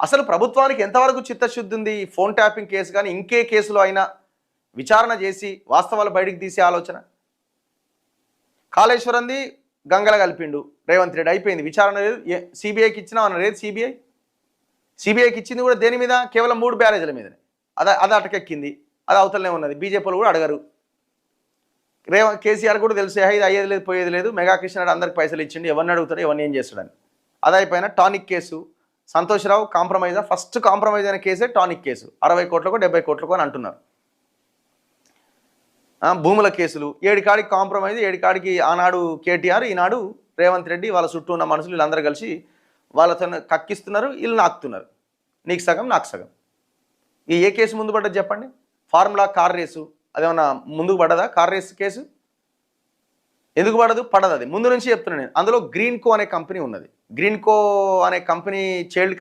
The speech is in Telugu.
అసలు ప్రభుత్వానికి ఎంతవరకు చిత్తశుద్ధి ఉంది? ఫోన్ ట్యాపింగ్ కేసు కానీ ఇంకే కేసులో అయినా విచారణ చేసి వాస్తవాలు బయటికి తీసే ఆలోచన? కాళేశ్వరంది గంగల కలిపిండు. రేవంత్ రెడ్డి అయిపోయింది. విచారణ లేదు. సిబిఐకి ఇచ్చినా అన్న లేదు సిబిఐ? సిబిఐకి ఇచ్చింది కూడా దేని మీద? కేవలం మూడు బ్యారేజ్ల మీదనే. అది అది అటకెక్కింది. అది అవతలనే ఉన్నది. బీజేపీలు కూడా అడగరు. రేవ కేసీఆర్ కూడా తెలుసు "హే, ఇది అయ్యేది లేదు పోయేది లేదు. మెగా కృష్ణారెడ్డి అందరికి పైసలు ఇచ్చిండు. ఎవరిని అడుగుతాడు? ఎవరిని ఏం చేస్తాడని. అది అయిపోయిన tonic case. Santosh Rao compromise first compromise అయిన కేసే టానిక్ కేసు. అరవై కోట్లకు డెబ్బై కోట్లకు అని అంటున్నారు. భూముల కేసులు. ఏడికాడికి కాంప్రమైజ్ ఏడికాడికి ఆనాడు కేటీఆర్ ఈనాడు రేవంత్ రెడ్డి వాళ్ళ చుట్టూ ఉన్న మనుషులు వీళ్ళందరూ కలిసి వాళ్ళతో కక్కిస్తున్నారు వీళ్ళు నాకుతున్నారు. నీకు సగం నాకు సగం. ఈ ఏ కేసు ముందు పడ్డది చెప్పండి? Formula car race. అదేమన్నా ముందుకు పడ్డదా కార్ రేస్ కేసు? ఎందుకు పడదు? పడదు అది. ముందు నుంచి చెప్తున్నాను నేను. అందులో గ్రీన్ కో అనే కంపెనీ ఉన్నది. గ్రీన్ కో అనే కంపెనీ చైల్డ్